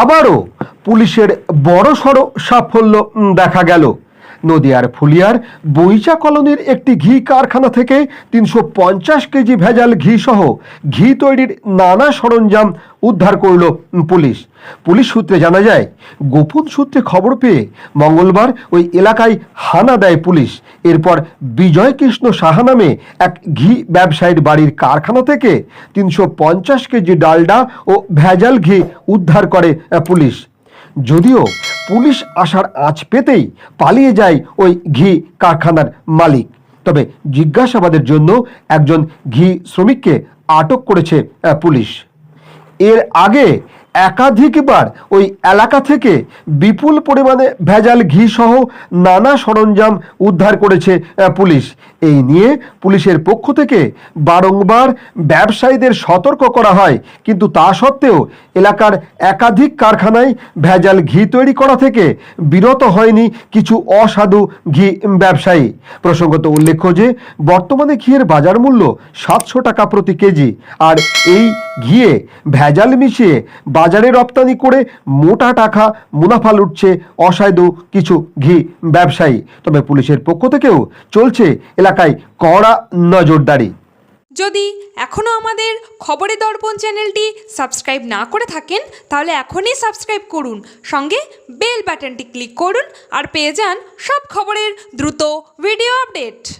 আবারও পুলিশের বড়সড় সাফল্য দেখা গেল। নদিয়ার ফুলিয়ার বইচা কলোনির একটি ঘি কারখানা থেকে তিনশো পঞ্চাশ কেজি ভেজাল ঘি সহ ঘি তৈরির নানা সরঞ্জাম উদ্ধার করল পুলিশ। পুলিশ সূত্রে জানা যায়, গোপন সূত্রে খবর পেয়ে মঙ্গলবার ওই এলাকায় হানা দেয় পুলিশ। এরপর বিজয় কৃষ্ণ সাহা নামে এক ঘি ব্যবসায়ীর বাড়ির কারখানা থেকে তিনশো পঞ্চাশ কেজি ডালডা ও ভেজাল ঘি উদ্ধার করে পুলিশ। যদিও পুলিশ আসার আঁচ পেতেই পালিয়ে যায় ওই ঘি কারখানার মালিক। তবে জিজ্ঞাসাবাদের জন্য একজন ঘি শ্রমিককে আটক করেছে পুলিশ। এর আগে একাধিকবার ওই এলাকা থেকে বিপুল পরিমাণে ভেজাল ঘি সহ নানা সরঞ্জাম উদ্ধার করেছে পুলিশ। এই নিয়ে পুলিশের পক্ষ থেকে বারংবার ব্যবসায়ীদের সতর্ক করা হয়। কিন্তু তা সত্ত্বেও এলাকার একাধিক কারখানায় ভেজাল ঘি তৈরি করা থেকে বিরত হয়নি কিছু অসাধু ঘি ব্যবসায়ী। প্রসঙ্গত উল্লেখ্য যে, বর্তমানে ঘিয়ের বাজার মূল্য সাতশো টাকা প্রতি কেজি। আর এই ঘিয়ে ভেজাল মিশিয়ে বাজারে রপ্তানি করে মোটা টাকা মুনাফা লুটছে অসাধু কিছু ঘি ব্যবসায়ী। তবে পুলিশের পক্ষ থেকেও চলছে এলাকায় কড়া নজরদারি। যদি এখনও আমাদের খবরের দর্পণ চ্যানেলটি সাবস্ক্রাইব না করে থাকেন, তাহলে এখনই সাবস্ক্রাইব করুন। সঙ্গে বেল বাটনটি ক্লিক করুন আর পেয়ে যান সব খবরের দ্রুত ভিডিও আপডেট।